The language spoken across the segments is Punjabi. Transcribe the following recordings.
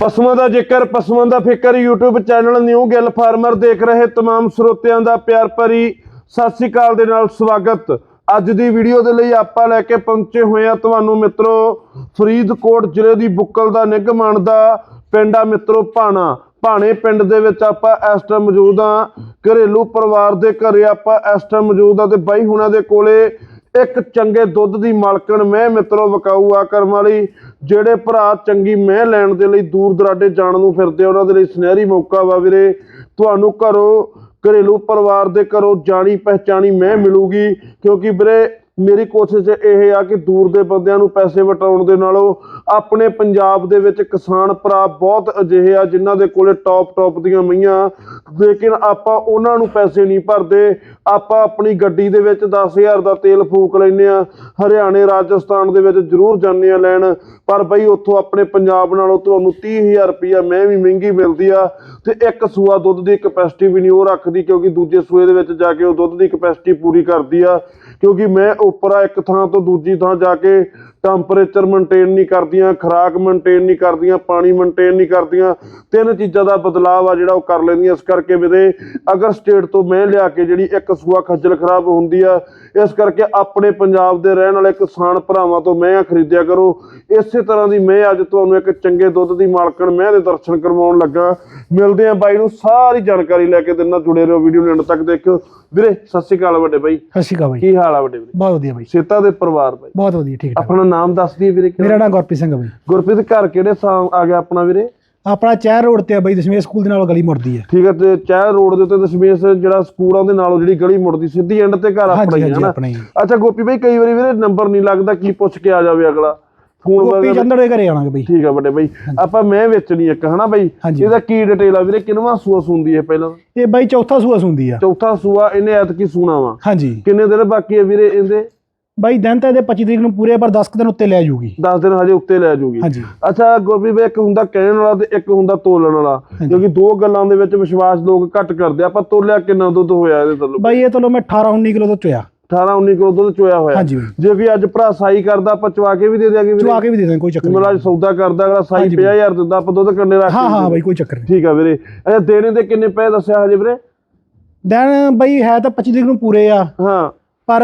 ਪਸ਼ੂਆਂ ਦਾ ਜ਼ਿਕਰ ਪਸ਼ੂਆਂ ਦਾ ਫਿਕਰ YouTube channel new Gill farmer ਦੇਖ ਰਹੇ तमाम ਸਰੋਤਿਆਂ ਦਾ ਪਿਆਰ ਭਰੀ ਸਤਿ ਸ੍ਰੀ ਅਕਾਲ ਦੇ ਨਾਲ ਸਵਾਗਤ ਅੱਜ ਦੀ ਵੀਡੀਓ ਦੇ ਲਈ ਆਪਾਂ ਲੈ ਕੇ ਪਹੁੰਚੇ ਹੋਏ ਆ ਤੁਹਾਨੂੰ ਮਿੱਤਰੋ ਫਰੀਦਕੋਟ ਜ਼ਿਲ੍ਹੇ ਦੀ ਬੁੱਕਲ ਦਾ ਨਿਗਮਾਨ ਦਾ ਪਿੰਡ ਆ ਮਿੱਤਰੋ ਭਾਣਾ ਭਾਣੇ ਪਿੰਡ ਦੇ ਵਿੱਚ ਆਪਾਂ ਇਸ ਟਾਈਮ ਮੌਜੂਦ ਆ ਘਰੇਲੂ ਪਰਿਵਾਰ ਦੇ ਘਰੇ ਆਪਾਂ ਇਸ ਟਾਈਮ ਮੌਜੂਦ ਆ ਤੇ ਬਾਈ ਹੁਣਾਂ ਦੇ ਕੋਲੇ ਇੱਕ ਚੰਗੇ ਦੁੱਧ ਦੀ ਮਾਲਕਣ ਮੈਂ ਮਿੱਤਰੋ ਵਕਾਊ ਆ ਕਰਮ ਵਾਲੀ ਜਿਹੜੇ ਭਰਾ ਚੰਗੀ ਮੈਂ ਲੈਣ ਦੇ ਲਈ ਦੂਰ ਦਰਾਡੇ ਜਾਣ ਨੂੰ ਫਿਰਦੇ ਆ, ਉਹਨਾਂ ਦੇ ਲਈ ਸੁਨਹਿਰੀ ਮੌਕਾ ਵਾ ਵੀਰੇ। ਤੁਹਾਨੂੰ ਘਰੋਂ ਘਰੇਲੂ ਪਰਿਵਾਰ ਦੇ ਘਰੋਂ ਜਾਣੀ ਪਹਿਚਾਣੀ ਮੈਂ ਮਿਲੂਗੀ ਕਿਉਂਕਿ ਵੀਰੇ ਮੇਰੀ ਕੋਸ਼ਿਸ਼ ਇਹ ਆ ਕਿ ਦੂਰ ਦੇ ਬੰਦਿਆਂ ਨੂੰ ਪੈਸੇ ਵਟਾਉਣ ਦੇ ਨਾਲੋਂ ਆਪਣੇ ਪੰਜਾਬ ਦੇ ਵਿੱਚ ਕਿਸਾਨ ਭਰਾ ਬਹੁਤ ਅਜਿਹੇ ਆ ਜਿਨ੍ਹਾਂ ਦੇ ਕੋਲੇ ਟੌਪ ਟੌਪ ਦੀਆਂ ਮਈਆਂ। ਲੇਕਿਨ ਆਪਾਂ ਉਹਨਾਂ ਨੂੰ ਪੈਸੇ ਨਹੀਂ ਭਰਦੇ। ਆਪਾਂ ਆਪਣੀ ਗੱਡੀ ਦੇ ਵਿੱਚ 10000 ਦਾ ਤੇਲ ਫੂਕ ਲੈਨੇ ਆ। ਹਰਿਆਣੇ, ਰਾਜਸਥਾਨ ਦੇ ਵਿੱਚ ਜ਼ਰੂਰ ਜਾਂਦੇ ਆ ਲੈਣ। ਪਰ ਬਈ ਉੱਥੋਂ ਆਪਣੇ ਪੰਜਾਬ ਨਾਲੋਂ ਤੁਹਾਨੂੰ 30000 ਰੁਪਇਆ ਮੈਂ ਵੀ ਮਹਿੰਗੀ ਮਿਲਦੀ ਆ ਤੇ ਇੱਕ ਸੂਆ ਦੁੱਧ ਦੀ ਕਪੈਸਿਟੀ ਵੀ ਨਹੀਂ ਉਹ ਰੱਖਦੀ ਕਿਉਂਕਿ ਦੂਜੇ ਸੂਏ ਦੇ ਵਿੱਚ ਜਾ ਕੇ ਉਹ ਦੁੱਧ ਦੀ ਕਪੈਸਿਟੀ ਪੂਰੀ ਕਰਦੀ ਆ। ਕਿਉਂਕਿ ਮੈਂ ਉੱਪਰਾ ਇੱਕ ਥਾਂ ਤੋਂ ਦੂਜੀ ਥਾਂ ਜਾ ਕੇ ਟੈਂਪਰੇਚਰ ਮੇਨਟੇਨ ਨਹੀਂ ਕਰਦੀਆਂ ਖੁਰਾਕ ਮੇਨਟੇਨ ਨਹੀਂ ਕਰਦੀਆਂ ਪਾਣੀ ਮੇਨਟੇਨ ਨਹੀਂ ਕਰਦੀਆਂ ਤਿੰਨ ਚੀਜ਼ਾਂ ਦਾ ਬਦਲਾਅ ਆ ਜਿਹੜਾ ਉਹ ਕਰ ਲੈਂਦੀਆਂ। ਇਸ ਕਰਕੇ ਵੀਰੇ ਅਗਰ ਸਟੇਟ ਤੋਂ ਮੈਂ ਲਿਆ ਕੇ ਜਿਹੜੀ ਇੱਕ ਸੂਆ ਖੱਜਲ ਖਰਾਬ ਹੁੰਦੀ ਆ ਇਸ ਕਰਕੇ ਆਪਣੇ ਪੰਜਾਬ ਦੇ ਰਹਿਣ ਵਾਲੇ ਕਿਸਾਨ ਭਰਾਵਾਂ ਤੋਂ ਮੈਂ ਖਰੀਦਿਆ ਕਰੋ। ਇਸੇ ਤਰ੍ਹਾਂ ਦੀ ਮੈਂ ਅੱਜ ਤੁਹਾਨੂੰ ਇੱਕ ਚੰਗੇ ਦੁੱਧ ਦੀ ਮਾਲਕਣ ਮੈਂ ਦੇ ਦਰਸ਼ਨ ਕਰਵਾਉਣ ਲੱਗਾ। ਮਿਲਦੇ ਆ ਬਾਈ ਨੂੰ ਸਾਰੀ ਜਾਣਕਾਰੀ ਲੈ ਕੇ ਦਿਨਾਂ ਜੁੜੇ ਰਹੋ ਵੀਡੀਓ ਨੂੰ ਅੰਤ ਤੱਕ ਦੇਖਿਓ। ਵੀਰੇ ਸਤਿ ਸ਼੍ਰੀ ਅਕਾਲ ਵੱਡੇ ਬਾਈ। ਸਤਿ ਸ਼੍ਰੀ ਅਕਾਲ ਬਾਈ। ਕੀ ਹਾਲ ਆ ਵੱਡੇ ਵੀਰੇ। ਬਹੁਤ ਵਧੀਆ ਬਾਈ। ਸੇਤਾ ਦੇ ਪਰਿਵਾਰ ਬਾਈ। ਬਹੁਤ ਵਧੀਆ ਠੀਕ ਠਾਕ। ਆਪਣਾ ਨਾਮ ਦੱਸ ਦਈਏ ਵੀਰੇ ਕਿਹੜਾ? ਮੇਰਾ ਨਾਮ ਗੁਰਪ੍ਰੀਤ ਸਿੰਘ ਹੈ ਬਾਈ। ਗੁਰਪ੍ਰੀਤ ਘਰ ਕਿਹੜੇ ਥਾਂ ਆ ਗਿਆ ਆਪਣਾ ਵੀਰੇ? ਆਪਣਾ ਚਹਿਰ ਰੋਡ ਤੇ ਆ ਬਾਈ ਦਸ਼ਮੇਸ਼ ਸਕੂਲ ਦੇ ਨਾਲ ਗਲੀ ਮੁੜਦੀ ਹੈ ਠੀਕ ਹੈ ਤੇ ਚਾਹ ਰੋਡ ਦੇ ਉੱਤੇ ਦਸ਼ਮੇਸ਼ ਜਿਹੜਾ ਸਕੂਲਾਂ ਦੇ ਨਾਲੋਂ ਜਿਹੜੀ ਗਲੀ ਮੁੜਦੀ ਸਿੱਧੀ ਐਂਡ ਤੇ ਘਰ ਆਪਣਾ ਹਾਂਜੀ ਹੀ ਹੈ ਹਾਂਜੀ ਨਾ। ਆਪਣਾ ਹੀ ਅੱਛਾ ਗੋਪੀ ਬਾਈ ਕਈ ਵਾਰੀ ਵੀਰੇ ਨੰਬਰ ਨਹੀਂ ਲੱਗਦਾ ਕੀ ਪੁੱਛ ਕੇ ਆ ਜਾਵੇ ਅਗਲਾ। ਫੋਨ ਗੋਪੀ ਚੰਦੜ ਦੇ ਘਰੇ ਆਣਾਗੇ ਬਾਈ। ਠੀਕ ਆ ਵੱਡੇ ਬਾਈ। ਆਪਾਂ ਮੈਂ ਵੇਚਣੀ ਇੱਕ ਹਨਾ ਬਾਈ? ਹਾਂਜੀ। ਇਹਦਾ ਕੀ ਡਿਟੇਲ ਆ ਵੀਰੇ? ਕਿੰਨਵਾਂ ਸੂਆ ਸੁੰਦੀ ਹੈ ਪਹਿਲਾਂ? ਇਹ ਬਾਈ ਚੌਥਾ ਸੂਆ ਸੁੰਦੀ ਆ। ਚੌਥਾ ਸੂਆ ਇਹਨੇ ਐਤਕੀ ਸੂਣਾ ਵਾ। ਹਾਂਜੀ। ਕਿੰਨੇ ਦਿਨ ਬਾਕੀ ਹੈ ਵੀਰੇ ਇਹਦੇ? ਬਾਈ ਦਿਨ ਤਾਂ ਇਹਦੇ 25 ਤਰੀਕ ਨੂੰ ਪੂਰੇ ਪਰ 10 ਕੁ ਦਿਨ ਉੱਤੇ ਲੈ ਜਾਊਗੀ। 10 ਦਿਨ ਹਜੇ ਉੱਤੇ ਲੈ ਜਾਊਗੀ। ਹਾਂਜੀ। ਅੱਛਾ ਗੁਰਪ੍ਰੀਤ ਬਾਈ ਇੱਕ ਹੁੰਦਾ ਕਹਿਣ ਵਾਲਾ ਤੇ ਇੱਕ ਹੁੰਦਾ ਤੋਲਣ ਵਾਲਾ। ਕਿਉਂਕਿ ਦੋ ਗੱਲਾਂ ਦੇ ਵਿੱਚ ਵਿਸ਼ਵਾਸ ਲੋਕ ਘੱਟ ਕਰਦੇ ਆ। ਆਪਾਂ ਤੋਲਿਆ ਕਿੰਨਾ ਦੁੱਧ ਹੋਇਆ ਇਹਦੇ ਥੱਲੋਂ? ਬਾਈ ਇਹ ਤੋਂ ਮੈਂ 18 19 ਕਿਲੋ ਤੋਂ ਚੋਇਆ। 18 19 ਕਿਲੋ ਦੁੱਧ ਚੋਇਆ ਹੋਇਆ। ਹਾਂਜੀ ਬਾਈ ਜੇ ਕੋਈ ਅੱਜ ਭਰਾ ਸਾਈ ਕਰਦਾ ਆਪਾਂ ਚਵਾ ਕੇ ਵੀ ਦੇ ਦਿਆਂਗੇ ਵੀਰੇ। ਚਵਾ ਕੇ ਵੀ ਦੇ ਦਾਂ ਕੋਈ ਚੱਕਰ ਨਹੀਂ। ਮਤਲਬ ਅੱਜ ਸੌਦਾ ਕਰਦਾ ਅਗਲਾ ਸਾਈ ਹਾਂਜੀ 50000 ਦਿੰਦਾ ਆਪਾਂ ਦੁੱਧ ਕੰਨੇ ਰੱਖ ਹਾਂ ਹਾਂ ਬਾਈ ਕੋਈ ਚੱਕਰ ਨਹੀਂ। ਠੀਕ ਆ ਵੀਰੇ। ਅੱਛਾ ਦੇਣੇ ਦੇ ਕਿੰਨੇ ਪਏ ਦੱਸਿਆ ਹਜੇ ਵੀਰੇ? ਦਿਨ ਬਾਈ ਹੈ ਤਾਂ 25 ਤਰੀਕ ਨੂੰ ਪੂਰੇ ਆ। ਹਾਂ। ਪਰ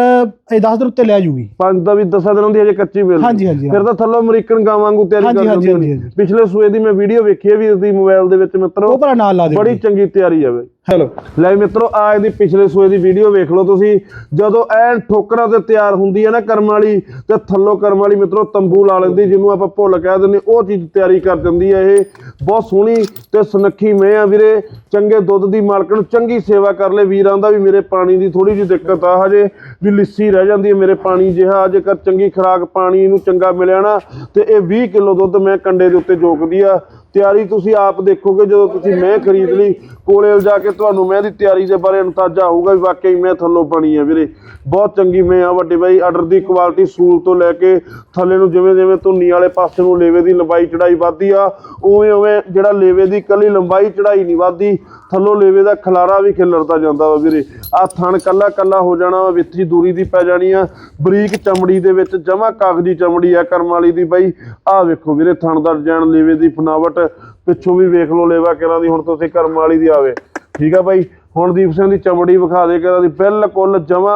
ਇਹ 10 ਦਿਨ ਉੱਤੇ ਲੈ ਜਾਊਗੀ ਪੰਜ ਦਾ ਵੀ 10 ਦਿਨਾਂ ਦੀ ਹਜੇ ਕੱਚੀ ਮਿਲ ਹਾਂਜੀ, ਹਾਂਜੀ, ਫਿਰ ਤਾਂ ਥੱਲੋਂ ਅਮਰੀਕਨ ਗਾਂ ਵਾਂਗੂ ਤਿਆਰੀ ਹਾਂਜੀ, ਕਰ ਹਾਂਜੀ, ਦਿੰਦੀ ਹਾਂਜੀ, ਹਾਂਜੀ। ਪਿਛਲੇ ਸੂਏ ਦੀ ਮੈਂ ਵੀਡੀਓ ਵੇਖੀ ਹੈ ਵੀ ਇਸਦੀ ਮੋਬਾਈਲ ਦੇ ਵਿੱਚ ਮਿੱਤਰੋ। ਉਹ ਭਰਾ ਨਾਲ ਲਾ ਦੇ ਬੜੀ ਚੰਗੀ ਤਿਆਰੀ ਆ ਬਈ। ਚਲੋ ਲੈ ਮਿੱਤਰੋ ਆ ਦੀ ਪਿਛਲੇ ਸੂਏ ਦੀ ਵੀਡੀਓ ਵੇਖ ਲਓ ਤੁਸੀਂ। ਜਦੋਂ ਐਨ ਠੋਕਰਾਂ ਤੇ ਤਿਆਰ ਹੁੰਦੀ ਹੈ ਨਾ ਕਰਮ ਵਾਲੀ, ਤੇ ਥੱਲੋਂ ਕਰਮ ਵਾਲੀ ਮਿੱਤਰੋ ਤੰਬੂ ਲਾ ਲੈਂਦੀ, ਜਿਹਨੂੰ ਆਪਾਂ ਭੁੱਲ ਕਹਿ ਦਿੰਦੇ ਉਹ ਚੀਜ਼ ਤਿਆਰੀ ਕਰ ਦਿੰਦੀ ਹੈ ਇਹ। ਬਹੁਤ ਸੋਹਣੀ ਤੇ ਸੁਨੱਖੀ ਮੈਂ ਆ ਵੀਰੇ। ਚੰਗੇ ਦੁੱਧ ਦੀ ਮਾਲਕਣ ਚੰਗੀ ਸੇਵਾ ਕਰ ਲੈ। ਵੀਰਾਂ ਦਾ ਵੀ ਮੇਰੇ ਪਾਣੀ ਦੀ ਥੋੜੀ ਜਿਹੀ ਦਿੱਕਤ ਆ ਹਜੇ। ਵੀ ਲਿੱਸੀ ਰਹਿ ਜਾਂਦੀ ਹੈ ਮੇਰੇ ਪਾਣੀ ਜਿਹਾ। ਜੇਕਰ ਚੰਗੀ ਖੁਰਾਕ ਪਾਣੀ ਨੂੰ ਚੰਗਾ ਮਿਲਿਆ ਨਾ, ਤੇ ਇਹ 20 ਕਿਲੋ ਦੁੱਧ ਮੈਂ ਕੰਡੇ ਦੇ ਉੱਤੇ ਜੋਕਦੀ ਆ। ਤਿਆਰੀ ਤੁਸੀਂ ਆਪ ਦੇਖੋਗੇ ਜਦੋਂ ਤੁਸੀਂ ਮੈਂ ਖਰੀਦ ਲਈ, ਕੋਲੇ ਜਾ ਕੇ ਤੁਹਾਨੂੰ ਮੈਂ ਦੀ ਤਿਆਰੀ ਦੇ ਬਾਰੇ ਅੰਦਾਜ਼ਾ ਹੋਊਗਾ ਵੀ ਵਾਕਈ ਮੈਂ ਥੱਲੋਂ ਬਣੀ ਆ ਵੀਰੇ। ਬਹੁਤ ਚੰਗੀ ਮੈਂ ਆ ਵੱਡੇ ਬਾਈ ਆਰਡਰ ਦੀ ਕੁਆਲਿਟੀ ਸੂਲ ਤੋਂ ਲੈ ਕੇ ਥੱਲੇ ਨੂੰ ਜਿਵੇਂ ਜਿਵੇਂ ਧੁੰਨੀ ਵਾਲੇ ਪਾਸੇ ਨੂੰ ਲੇਵੇ ਦੀ ਲੰਬਾਈ ਚੜਾਈ ਵੱਧਦੀ ਆ, ਉਵੇਂ ਉਵੇਂ ਜਿਹੜਾ ਲੇਵੇ ਦੀ ਕੱਲੀ ਲੰਬਾਈ ਚੜਾਈ ਨਹੀਂ ਵੱਧਦੀ, ਥੱਲੋਂ ਲੇਵੇ ਦਾ ਖਲਾਰਾ ਵੀ ਖਿਲਰਦਾ ਜਾਂਦਾ ਵਾ ਵੀਰੇ। ਆ ਥਣ ਕੱਲਾ ਕੱਲਾ ਹੋ ਜਾਣਾ ਵਾ ਵਿੱਥੀ ਦੂਰੀ ਦੀ ਪੈ ਜਾਣੀ ਆ। ਬਰੀਕ ਚਮੜੀ ਦੇ ਵਿੱਚ ਜਮਾ ਕਾਗਜ਼ੀ ਚਮੜੀ ਆ ਕਰਮ ਵਾਲੀ ਦੀ ਬਾਈ। ਆ ਵੇਖੋ ਵੀਰੇ, ਥਣ ਦਾ ਡਿਜ਼ਾਈਨ ਲੇਵੇ ਦੀ ਫਨਾਵਟ ਪਿੱਛੋਂ ਵੀ ਵੇਖ ਲਓ ਲੇਵਾ ਕਿਹਨਾਂ ਦੀ, ਹੁਣ ਤੁਸੀਂ ਕਰਮ ਵਾਲੀ ਦੀ ਆਵੇ। ਠੀਕ ਆ ਬਾਈ, ਹੁਣ ਦੀਪ ਸਿੰਘ ਦੀ ਚਮੜੀ ਵਿਖਾ ਦੇ ਕਿਹਨਾਂ ਦੀ। ਬਿਲਕੁਲ ਜਮਾ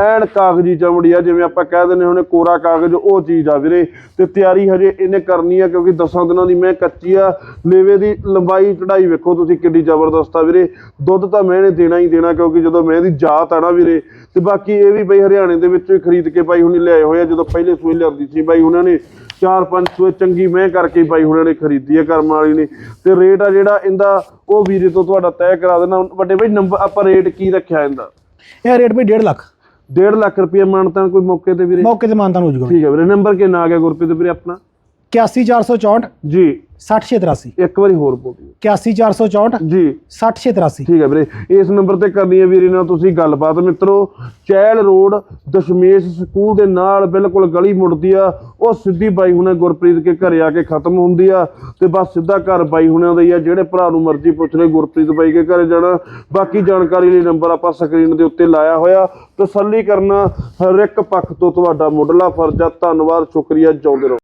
ਐਨ ਕਾਗਜ਼ੀ ਚਮੜੀ ਆ, ਜਿਵੇਂ ਆਪਾਂ ਕਹਿ ਦਿੰਦੇ ਹੁੰਦੇ ਕੋਰਾ ਕਾਗਜ਼, ਉਹ ਚੀਜ਼ ਆ ਵੀਰੇ। ਤੇ ਤਿਆਰੀ ਹਜੇ ਇਹਨੇ ਕਰਨੀ ਆ, ਕਿਉਂਕਿ 10 ਦਿਨਾਂ ਦੀ ਮੈਂ ਕੱਚੀ ਆ। ਲੇਵੇ ਦੀ ਲੰਬਾਈ ਚੜਾਈ ਵੇਖੋ ਤੁਸੀਂ ਕਿੰਨੀ ਜ਼ਬਰਦਸਤ ਆ ਵੀਰੇ। ਦੁੱਧ ਤਾਂ ਮੈਂ ਇਹਨੇ ਦੇਣਾ ਹੀ ਦੇਣਾ, ਕਿਉਂਕਿ ਜਦੋਂ ਮੈਂ ਇਹਦੀ ਜਾਤ ਆ ਨਾ ਵੀਰੇ, ਤੇ ਬਾਕੀ ਇਹ ਵੀ ਬਈ ਹਰਿਆਣੇ ਦੇ ਵਿੱਚੋਂ ਹੀ ਖਰੀਦ ਕੇ ਬਾਈ ਹੁਣੇ ਲਿਆਏ ਹੋਏ ਆ, ਜਦੋਂ ਪਹਿਲੇ ਸੂਈ ਲਿਆਂਦੀ ਸੀ ਬਾਈ ਉਹਨਾਂ ਨੇ। ਚਾਰ ਪੰਜ ਸੂਏ ਚੰਗੀ ਮੈਂ ਕਰਕੇ ਬਾਈ ਹੁਣਾਂ ਨੇ ਖਰੀਦੀ ਹੈ ਕਰਮ ਵਾਲੀ ਨੇ। ਤੇ ਰੇਟ ਆ ਜਿਹੜਾ ਇਹਦਾ ਉਹ ਵੀਰੇ ਤੋਂ ਤੁਹਾਡਾ ਤੈਅ ਕਰਾ ਦੇਣਾ। ਵੱਡੇ ਬਈ ਨੰਬਰ ਆਪਾਂ ਰੇਟ ਕੀ ਰੱਖਿਆ ਇਹਦਾ? ਇਹ ਰੇਟ ਬਈ 1.5 ਲੱਖ। 1.5 ਲੱਖ ਰੁਪਏ ਮਾਨਤਾ ਕੋਈ ਮੌਕੇ ਤੇ ਵੀਰੇ? ਮੌਕੇ ਤੇ ਮਾਨਤਾਨ ਹੋ ਜਾਊਗਾ ਠੀਕ ਹੈ ਵੀਰੇ ਨੰਬਰ ਕਿੰਨਾ ਆ ਗਿਆ ਗੁਰਪ੍ਰੀਤ ਵੀਰੇ ਆਪਣਾ? 81464 ਜੀ। 60683 ਇੱਕ ਵਾਰੀ ਹੋਰ ਬੋਲ ਦਿਓ। 81464 ਜੀ। 60683 ਠੀਕ ਹੈ ਵੀਰੇ ਇਸ ਨੰਬਰ ਤੇ ਕਰਨੀ ਹੈ ਵੀਰੇ ਨਾਲ ਤੁਸੀਂ ਗੱਲਬਾਤ। ਮਿੱਤਰੋ ਚੈਲ ਰੋਡ ਦਸ਼ਮੇਸ਼ ਸਕੂਲ ਦੇ ਨਾਲ ਬਿਲਕੁਲ ਗਲੀ ਮੁੜਦੀ ਆ। ਉਹ ਸਿੱਧੀ ਬਾਈ ਹੁਣੇ ਗੁਰਪ੍ਰੀਤ ਕੇ ਘਰੇ ਆ ਕੇ ਖਤਮ ਹੁੰਦੀ ਆ ਤੇ ਬਸ ਸਿੱਧਾ ਘਰ ਬਾਈ ਹੁਣਿਆਂ ਦਾ ਹੀ ਆ, ਜਿਹੜੇ ਭਰਾ ਨੂੰ ਮਰਜ਼ੀ ਪੁੱਛ ਲੈ ਗੁਰਪ੍ਰੀਤ ਬਾਈ ਕੇ ਘਰੇ ਜਾਣਾ। ਬਾਕੀ ਜਾਣਕਾਰੀ ਲਈ ਨੰਬਰ ਆਪਾਂ ਸਕਰੀਨ ਦੇ ਉੱਤੇ ਲਾਇਆ ਹੋਇਆ। ਤਸੱਲੀ ਕਰਨਾ, ਹਰ ਇੱਕ ਪੱਖ ਤੋਂ ਤੁਹਾਡਾ ਮੁੱਢਲਾ ਫਰਜ਼ ਆ। ਧੰਨਵਾਦ, ਸ਼ੁਕਰੀਆ, ਜਿਉਂਦੇ ਰਹੋ।